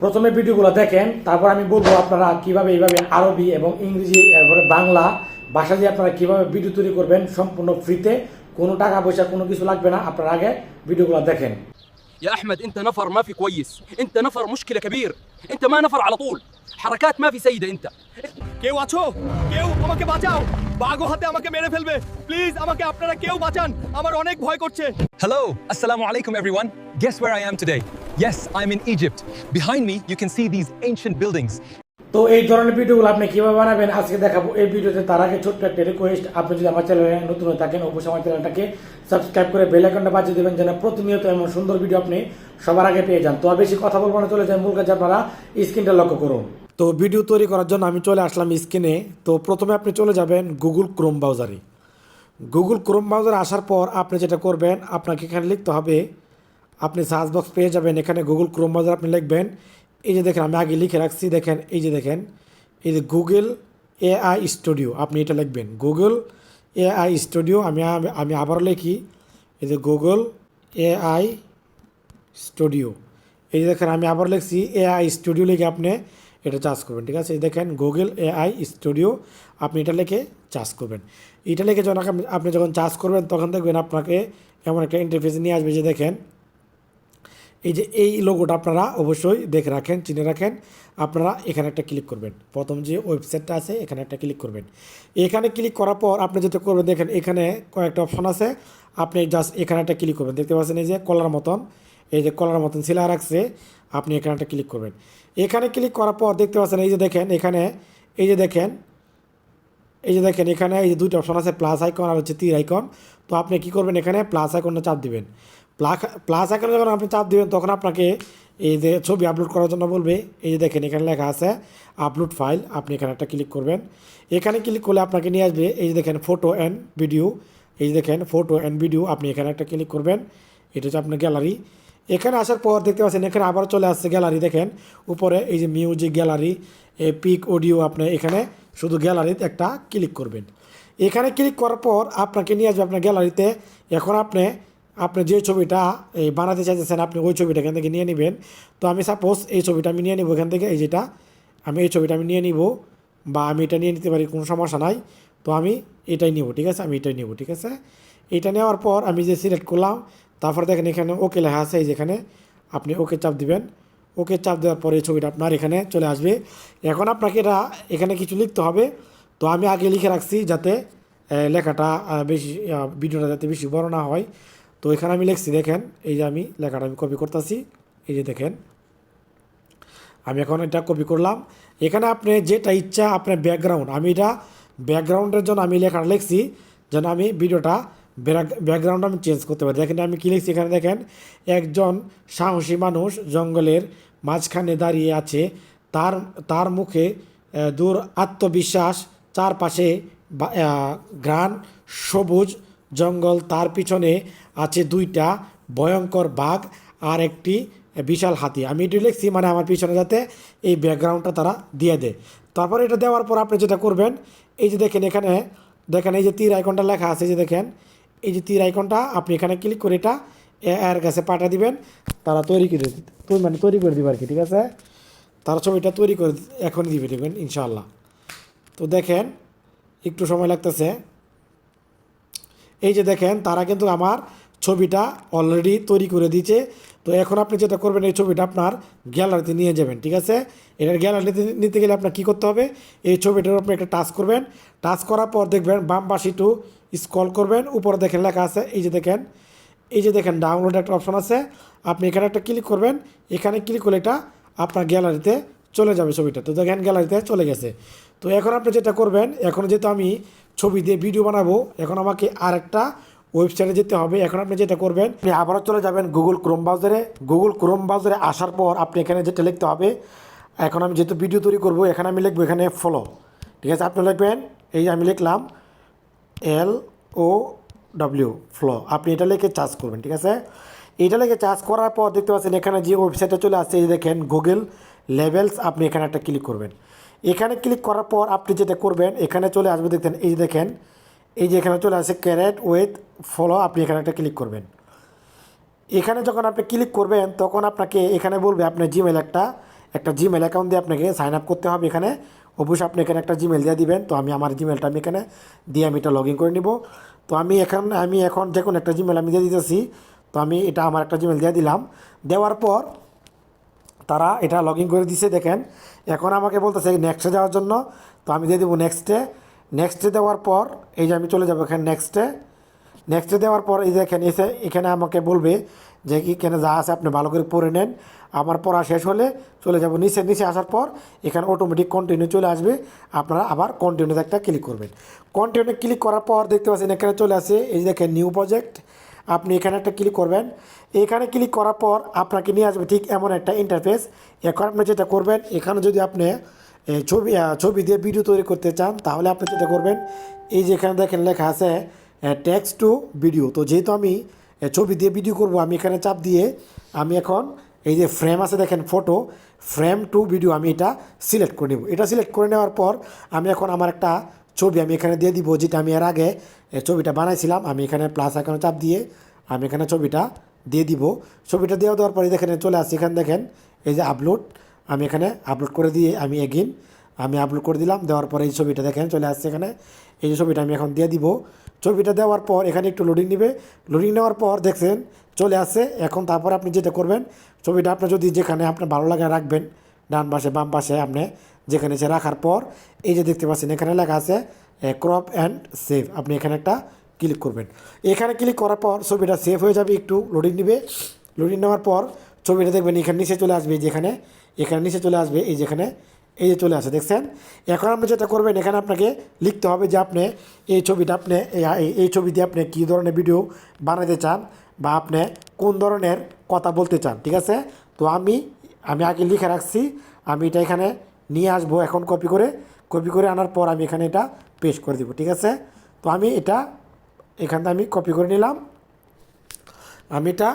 প্রথমে ভিডিওগুলো দেখেন তারপর আমি বলবো আপনারা কিভাবে এইভাবে আরবি এবং ইংরেজি এরপরে বাংলা ভাষা দিয়ে আপনারা কিভাবে ভিডিও তৈরি করবেন সম্পূর্ণ ফ্রিতে কোনো টাকা পয়সা কোনো কিছু লাগবে না আপনারা আগে ভিডিওগুলো দেখেন يا احمد انت نفر ما في كويس انت نفر مشكله كبير انت ما نفر على طول حركات ما في سيده انت কেউ আছো কেউ আমাকে বাঁচাও বাঘ হাতে আমাকে মেরে ফেলবে প্লিজ আমাকে আপনারা কেউ বাঁচান আমার অনেক ভয় করছে Hello, Assalamu alaikum everyone. Guess where I am today? Yes, I'm in Egypt. Behind me, you can see these ancient buildings. তো এই ধরনের ভিডিওগুলো আপনি কীভাবে বানাবেন আজকে দেখাবো এই ভিডিওতে। তার আগে ছোট্ট একটা রিকোয়েস্ট আপনি যদি আমার চ্যানেলে নতুন হয়ে থাকেন অবশ্যই আমার চ্যানেলটাকে সাবস্ক্রাইব করে বেল আইকনটা বাজিয়ে দেবেন যেন প্রতিনিয়ত এমন সুন্দর ভিডিও আপনি সবার আগে পেয়ে যান। তো আর বেশি কথা বলব না চলে যান মূল কাজে। আপনারা স্ক্রিনটা লক্ষ্য করুন। তো ভিডিও তৈরি করার জন্য আমি চলে আসলাম স্ক্রিনে তো প্রথমে আপনি চলে যাবেন গুগল ক্রোম ব্রাউজারে গুগল ক্রোম ব্রাউজারে আসার পর আপনি যেটা করবেন আপনাকে এখানে লিখতে হবে আপনি সার্চ বক্স পেয়ে যাবেন। এখানে গুগল ক্রোম ব্রাউজার আপনি লিখবেন। এই যে দেখেন, আমি আগে লিখে রাখছি, দেখেন, এই যে দেখেন, এই যে গুগল এআই স্টুডিও আপনি এটা লিখবেন। গুগল এআই স্টুডিও আমি আমি আবারও লিখি। এই যে গুগল এআই স্টুডিও এই যে দেখেন, আমি আবার লিখছি এআই স্টুডিও লিখে আপনি এটা চার্জ করবেন, ঠিক আছে? এই দেখেন গুগল এআই স্টুডিও আপনি এটা লিখে চার্জ করবেন। এটা লিখে যখন আপনি- আপনি যখন চার্জ করবেন, তখন দেখবেন আপনাকে এমন একটা ইন্টারফেস নিয়ে আসবে যে দেখেন এই যে এই লোগোটা আপনারা অবশ্যই দেখে রাখেন, চিনে রাখেন। আপনারা এখানে একটা ক্লিক করবেন। প্রথম যে ওয়েবসাইটটা আছে, এখানে একটা ক্লিক করবেন। এখানে ক্লিক করার পর আপনি যেটা করবেন, দেখেন এখানে কয়েকটা অপশন আছে। আপনি জাস্ট এখানে একটা ক্লিক করবেন। দেখতে পাচ্ছেন এই যে কলার মতন। এই যে কলার মতন সিলা রাখছে আপনি এখানে একটা ক্লিক করবেন। এখানে ক্লিক করার পর দেখতে পাচ্ছেন এই যে দেখেন, এখানে এই যে দেখেন, এই যে দেখেন এখানে এই যে দুইটা অপশন আছে প্লাস আইকন আর হচ্ছে তীর আইকন তো আপনি কি করবেন এখানে প্লাস আইকনটা চাপ দিবেন। প্লাস আইকনে যখন আপনি চাপ দেবেন, তখন আপনাকে এই যে ছবি আপলোড করার জন্য বলবে, এই যে দেখেন, এখানে লেখা আছে আপলোড ফাইল আপনি এখানে একটা ক্লিক করবেন। এখানে ক্লিক করলে আপনাকে নিয়ে আসবে, এই যে দেখেন ফটো অ্যান্ড ভিডিও এই যে দেখেন ফটো অ্যান্ড ভিডিও আপনি এখানে একটা ক্লিক করবেন, এটা হচ্ছে আপনার গ্যালারি এখানে আসার পর দেখতে পাচ্ছেন, এখানে আবার চলে আসছে গ্যালারি দেখেন, উপরে এই যে মিউজিক গ্যালারি পিক অডিও আপনি এখানে শুধু গ্যালারিতে একটা ক্লিক করবেন। এখানে ক্লিক করার পর আপনাকে নিয়ে আসবে আপনার গ্যালারিতে এখন আপনি আপনি যে ছবিটা, এই বানাতে চাইতেছেন, আপনি ওই ছবিটা এখান থেকে নিয়ে নেবেন। তো আমি সাপোজ এই ছবিটা আমি নিয়ে নিব এখান থেকে, এই যেটা, আমি এই ছবিটা আমি নিয়ে নিব বা আমি এটা নিয়ে নিতে পারি, কোনো সমস্যা নাই। তো আমি এটাই নিব, ঠিক আছে? আমি এটাই নিব, ঠিক আছে? এটা নেওয়ার পর আমি যে সিলেক্ট করলাম, তারপর দেখেন এখানে ওকে লেখা আছে, এই যেখানে আপনি ওকে চাপ দিবেন। ওকে চাপ দেওয়ার পরে এই ছবিটা আপনার এখানে চলে আসবে। এখন আপনাকে এটা, এখানে কিছু লিখতে হবে। তো আমি আগে লিখে রাখছি যাতে লেখাটা বেশি ভিডিওটা যাতে বেশি বড় না হয়। তো এখানে আমি লিখছি, দেখেন, এই যে আমি লেখাটা আমি কপি করতেছি, এই যে দেখেন, আমি এখন এটা কপি করলাম। এখানে আপনি যেটা ইচ্ছা, আপনার ব্যাকগ্রাউন্ড আমি এটা ব্যাকগ্রাউন্ডের জন্য আমি লেখাটা লিখছি, যেন আমি ভিডিওটা ব্যাকগ্রাউন্ড আমি চেঞ্জ করতে পারি। দেখেন, আমি কী লিখছি এখানে, দেখেন, একজন সাহসী মানুষ জঙ্গলের মাঝখানে দাঁড়িয়ে আছে, তার তার মুখে দূর আত্মবিশ্বাস, চারপাশে ঘ্রাণ সবুজ জঙ্গল তার পিছনে আছে দুইটা ভয়ঙ্কর বাঘ আর একটি বিশাল হাতি। আমি এটি লিখছি মানে আমার পিছনে যাতে এই ব্যাকগ্রাউন্ডটা তারা দিয়ে দেয়। তারপরে এটা দেওয়ার পর আপনি যেটা করবেন, এই যে দেখেন এখানে, দেখেন এই যে তীর আইকনটা লেখা আছে যে দেখেন, এই যে তীর আইকনটা, আপনি এখানে ক্লিক করে এটা এর কাছে পাঠা দিবেন, তারা তৈরি করে তৈরি মানে তৈরি করে দিবে আর কি ঠিক আছে? তারা ছবিটা তৈরি করে এখনই দিবে, দেখবেন ইনশাল্লাহ তো দেখেন, একটু সময় লাগতেছে। এই যে দেখেন, তারা কিন্তু আমার ছবিটা অলরেডি তৈরি করে দিয়েছে। তো এখন আপনি যেটা করবেন, এই ছবিটা আপনার গ্যালারিতে নিয়ে যাবেন, ঠিক আছে? এটার গ্যালারিতে নিতে গেলে আপনার কী করতে হবে? এই ছবিটার আপনি একটা টাচ করবেন। টাচ করার পর দেখবেন, বাম একটু স্ক্রল করবেন। উপরে দেখেন লেখা আছে, এই যে দেখেন, এই যে দেখেন ডাউনলোড একটা অপশন আছে। আপনি এখানে একটা ক্লিক করবেন। এখানে ক্লিক করলে এটা আপনার গ্যালারিতে চলে যাবে ছবিটা। তো দেখেন গ্যালারিতে চলে গেছে। তো এখন আপনি যেটা করবেন, এখন যেহেতু আমি ছবি দিয়ে ভিডিও বানাবো। এখন আমাকে আর একটা ওয়েবসাইটে যেতে হবে। এখন আপনি যেটা করবেন, আপনি আবারও চলে যাবেন গুগল ক্রোম ব্রাউজারে গুগল ক্রোম ব্রাউজারে আসার পর আপনি এখানে যেটা লিখতে হবে, এখন আমি যেহেতু ভিডিও তৈরি করব, এখানে আমি লিখব এখানে ফলো ঠিক আছে, আপনি লিখবেন, এই আমি লিখলাম এল ও ডব্লিউ ফ্লো আপনি এটা লিখে চার্জ করবেন, ঠিক আছে? এটা লিখে চার্জ করার পর দেখতে পাচ্ছেন এখানে যে ওয়েবসাইটে চলে আসছে, এই দেখেন গুগল লেভেলস আপনি এখানে একটা ক্লিক করবেন। এখানে ক্লিক করার পর আপনি যেটা করবেন, এখানে চলে আসবে দেখতেন এই যে দেখেন, এই যে এখানে চলে আসে ক্যারেট উইথ ফলো আপনি এখানে একটা ক্লিক করবেন। এখানে যখন আপনি ক্লিক করবেন, তখন আপনাকে এখানে বলবে আপনার জিমেল একটা একটা জিমেল অ্যাকাউন্ট দিয়ে আপনাকে সাইন আপ করতে হবে এখানে। অবশ্যই আপনি এখানে একটা জিমেল দিয়ে দিবেন। তো আমি আমার জিমেলটা আমি এখানে দিয়ে আমি এটা লগ ইন করে নিব। তো আমি এখন আমি এখন যে কোনো একটা জিমেল আমি দিয়ে দিতেছি। তো আমি এটা আমার একটা জিমেল দিয়ে দিলাম। দেওয়ার পর তারা এটা লগ ইন করে দিছে, দেখেন। এখন আমাকে বলতেছে নেক্সটে যাওয়ার জন্য, তো আমি দিয়ে দেবো নেক্সটে নেক্সটে দেওয়ার পর, এই যে আমি চলে যাব এখানে নেক্সটে নেক্সটে দেওয়ার পর, এই দেখেন এসে, এখানে আমাকে বলবে যে কি এখানে যা আছে আপনি ভালো করে পড়ে নেন। আমার পড়া শেষ হলে চলে যাব নিচে নিচে আসার পর এখানে অটোমেটিক কন্টিনিউ চলে আসবে। আপনারা আবার কন্টিনিউতে একটা ক্লিক করবেন। কন্টিনিউ ক্লিক করার পর দেখতে পাচ্ছেন এখানে চলে আসে, এই যে দেখেন নিউ প্রজেক্ট আপনি এখানে একটা ক্লিক করবেন। এখানে ক্লিক করার পর আপনাকে নিয়ে আসবে ঠিক এমন একটা ইন্টারফেস এখন আপনি যেটা করবেন, এখানে যদি আপনি ছবি ছবি দিয়ে ভিডিও তৈরি করতে চান, তাহলে আপনি যেটা করবেন, এই যে এখানে দেখেন লেখা আছে টেক্সট টু ভিডিও তো যেহেতু আমি ছবি দিয়ে ভিডিও করব, আমি এখানে চাপ দিয়ে আমি এখন এই যে ফ্রেম আছে দেখেন ফটো ফ্রেম টু ভিডিও আমি এটা সিলেক্ট করে নেব। এটা সিলেক্ট করে নেওয়ার পর আমি এখন আমার একটা ছবি আমি এখানে দিয়ে দিব, যেটা আমি এর আগে ছবিটা বানাইছিলাম। আমি এখানে প্লাস আইকনে চাপ দিয়ে আমি এখানে ছবিটা দিয়ে দিব। ছবিটা দেওয়া দেওয়ার পরে দেখেন, চলে আসছে এখানে দেখেন, এই যে আপলোড আমি এখানে আপলোড করে দিয়ে আমি এগিন আমি আপলোড করে দিলাম। দেওয়ার পরে এই ছবিটা দেখেন, চলে আসছে এখানে। এই যে ছবিটা আমি এখন দিয়ে দিব। ছবিটা দেওয়ার পর এখানে একটু লোডিং নেবে। লোডিং নেওয়ার পর দেখছেন, চলে আসছে। এখন তারপর আপনি যেটা করবেন, ছবিটা আপনি যদি যেখানে আপনার ভালো লাগে রাখবেন, ডান পাশে, বাম পাশে আপনি যেখানে সে রাখার পর, এই যে দেখতে পাচ্ছেন, এখানে লেখা আছে ক্রপ অ্যান্ড সেভ আপনি এখানে একটা ক্লিক করবেন। এখানে ক্লিক করার পর ছবিটা সেভ হয়ে যাবে, একটু লোডিং নেবে। লোডিং নেওয়ার পর ছবিটা দেখবেন, এখানে নিচে চলে আসবে যেখানে এখানে নিচে চলে আসবে, এই যেখানে এই যে চলে আসে, দেখছেন? এখন আপনি যেটা করবেন, এখানে আপনাকে লিখতে হবে যে আপনি এই ছবিটা আপনি, এই- এই- এই ছবি দিয়ে আপনি কী ধরনের ভিডিও বানাতে চান বা আপনি কোন ধরনের কথা বলতে চান, ঠিক আছে? তো আমি আমি আগে লিখে রাখছি, আমি এটা এখানে নিয়ে আসব এখন কপি করে। কপি করে আনার পর আমি এখানে এটা পেস্ট করে দিব, ঠিক আছে? তো আমি এটা এখান আমি কপি করে নিলাম। আমি এটা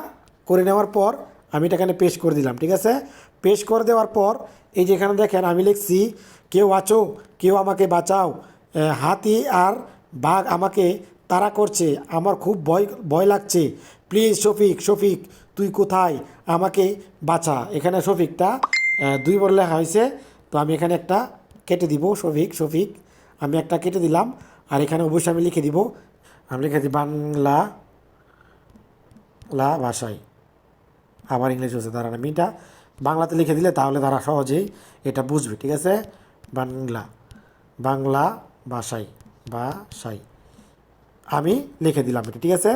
করে নেওয়ার পর আমি এটা এখানে পেস্ট করে দিলাম, ঠিক আছে? পেস্ট করে দেওয়ার পর এই যেখানে দেখেন আমি লিখছি, কেউ আছো, কেউ আমাকে বাঁচাও হাতি আর বাঘ আমাকে তাড়া করছে, আমার খুব ভয় ভয় লাগছে। প্লিজ শফিক শফিক, তুই কোথায়? আমাকে বাঁচা। এখানে শফিকটা দুইবার লেখা হয়েছে তো আমি এখানে একটা কেটে দিব শফিক শফিক আমি একটা কেটে দিলাম, আর এখানে অবশ্যই আমি লিখে দিব। আমি লিখে দিই বাংলা, লা ভাষায়। আবার ইংলিশ হচ্ছে তারা আমি এটা বাংলাতে লিখে দিলে তাহলে তারা সহজেই এটা বুঝবে, ঠিক আছে? বাংলা বাংলা ভাষায় ভাষায়। আমি লিখে দিলাম এটা, ঠিক আছে?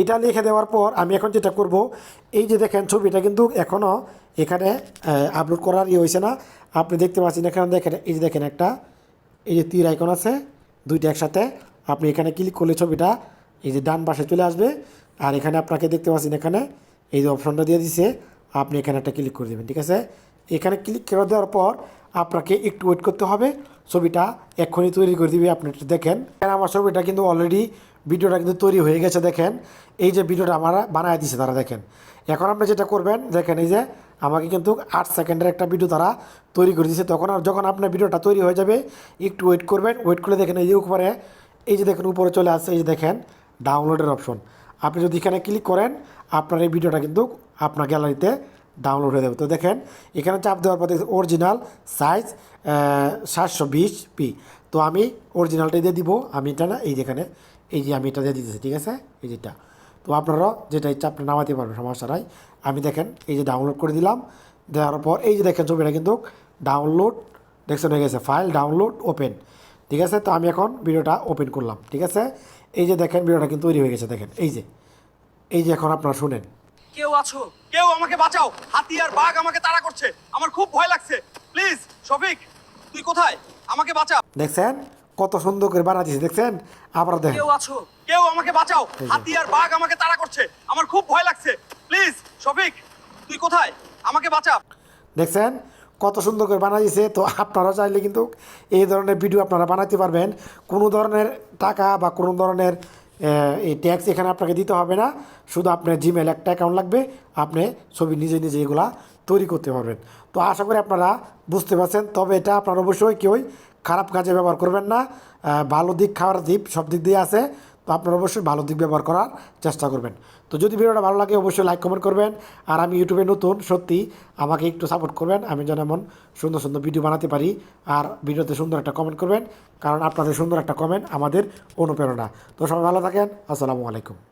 এটা লিখে দেওয়ার পর আমি এখন যেটা করব, এই যে দেখেন ছবিটা কিন্তু এখনও এখানে আপলোড করার ইয়ে হয়েছে না। আপনি দেখতে পাচ্ছেন এখানে দেখেন, এই যে দেখেন একটা, এই যে তীর আইকন আছে, দুইটা একসাথে। আপনি এখানে ক্লিক করলে ছবিটা এই যে ডান পাশে চলে আসবে। আর এখানে আপনাকে দেখতে পাচ্ছেন এখানে, এই যে অপশনটা দিয়ে দিছে, আপনি এখানে একটা ক্লিক করে দেবেন, ঠিক আছে? এখানে ক্লিক করে দেওয়ার পর আপনাকে একটু ওয়েট করতে হবে। ছবিটা এক্ষুনি তৈরি করে দিবে, আপনি একটু দেখেন। এখানে আমার ছবিটা কিন্তু অলরেডি ভিডিওটা কিন্তু তৈরি হয়ে গেছে, দেখেন। এই যে ভিডিওটা আমরা বানায় দিছে, তারা দেখেন। এখন আপনি যেটা করবেন, দেখেন এই যে আমাকে কিন্তু আট সেকেন্ডের একটা ভিডিও তারা তৈরি করে দিয়েছে। তখন আর যখন আপনার ভিডিওটা তৈরি হয়ে যাবে, একটু ওয়েট করবেন ওয়েট করে দেখেন এই যে উপরে, এই যে দেখেন উপরে চলে আসছে, এই যে দেখেন ডাউনলোডের অপশন আপনি যদি এখানে ক্লিক করেন, আপনার এই ভিডিওটা কিন্তু আপনার গ্যালারিতে ডাউনলোড হয়ে যাবে। তো দেখেন, এখানে চাপ দেওয়ার পর দেখেন অরিজিনাল সাইজ সাতশো বিশ পি তো আমি অরিজিনালটাই দিয়ে দিব। আমি এটা না, এই যেখানে এই যে আমি এটা দিয়ে দিতেছি, ঠিক আছে? এই যেটা তো আপনারা যেটা ইচ্ছা আপনি নামাতে পারবেন সমস্যা নাই। আমি দেখেন এই যে ডাউনলোড করে দিলাম দেওয়ার পর এই যে দেখেন ছবিটা কিন্তু ডাউনলোড দেখছেন হয়ে গেছে ফাইল ডাউনলোড ওপেন ঠিক আছে? তো আমি এখন ভিডিওটা ওপেন করলাম ঠিক আছে? এই যে দেখেন ভিডিওটা কিন্তু তৈরি হয়ে গেছে দেখেন এই যে। এই যে এখন আপনারা শুনেন। কেউ আছো? কেউ আমাকে বাঁচাও! হাতি আর বাঘ আমাকে তাড়া করছে! আমার খুব ভয় লাগছে! প্লিজ শফিক তুই কোথায়? আমাকে বাঁচা। দেখছেন? কত সুন্দর করে বানা দিয়েছে দেখছেন? আবার দেখেন। কেউ আছো? কেউ আমাকে বাঁচাও। হাতি আর বাঘ আমাকে তাড়া করছে। আমার খুব ভয় লাগছে। প্লিজ শফিক তুই কোথায়? আমাকে বাঁচা। দেখছেন? কত সুন্দর করে বানা দিয়েছে তো আপনারা চাইলে কিন্তু এই ধরনের ভিডিও আপনারা বানাতে পারবেন। কোনো ধরনের টাকা বা কোনো ধরনের এই ট্যাক্স এখানে আপনাকে দিতে হবে না। শুধু আপনার জিমেল একটা অ্যাকাউন্ট লাগবে। আপনি ছবি নিজে নিজে এগুলা তৈরি করতে পারবেন। তো আশা করি আপনারা বুঝতে পারছেন। তবে এটা আপনারা অবশ্যই কেউই খারাপ কাজে ব্যবহার করবেন না ভালো দিক খাওয়ার দিক সব দিক দিয়ে আছে, তো আপনারা অবশ্যই ভালো দিক ব্যবহার করার চেষ্টা করবেন। তো যদি ভিডিওটা ভালো লাগে, অবশ্যই লাইক কমেন্ট করবেন। আর আমি ইউটিউবে নতুন, সত্যি আমাকে একটু সাপোর্ট করবেন, আমি যেন এমন সুন্দর সুন্দর ভিডিও বানাতে পারি। আর ভিডিওতে সুন্দর একটা কমেন্ট করবেন, কারণ আপনাদের সুন্দর একটা কমেন্ট আমাদের অনুপ্রেরণা। তো সবাই ভালো থাকেন, আসসালামু আলাইকুম।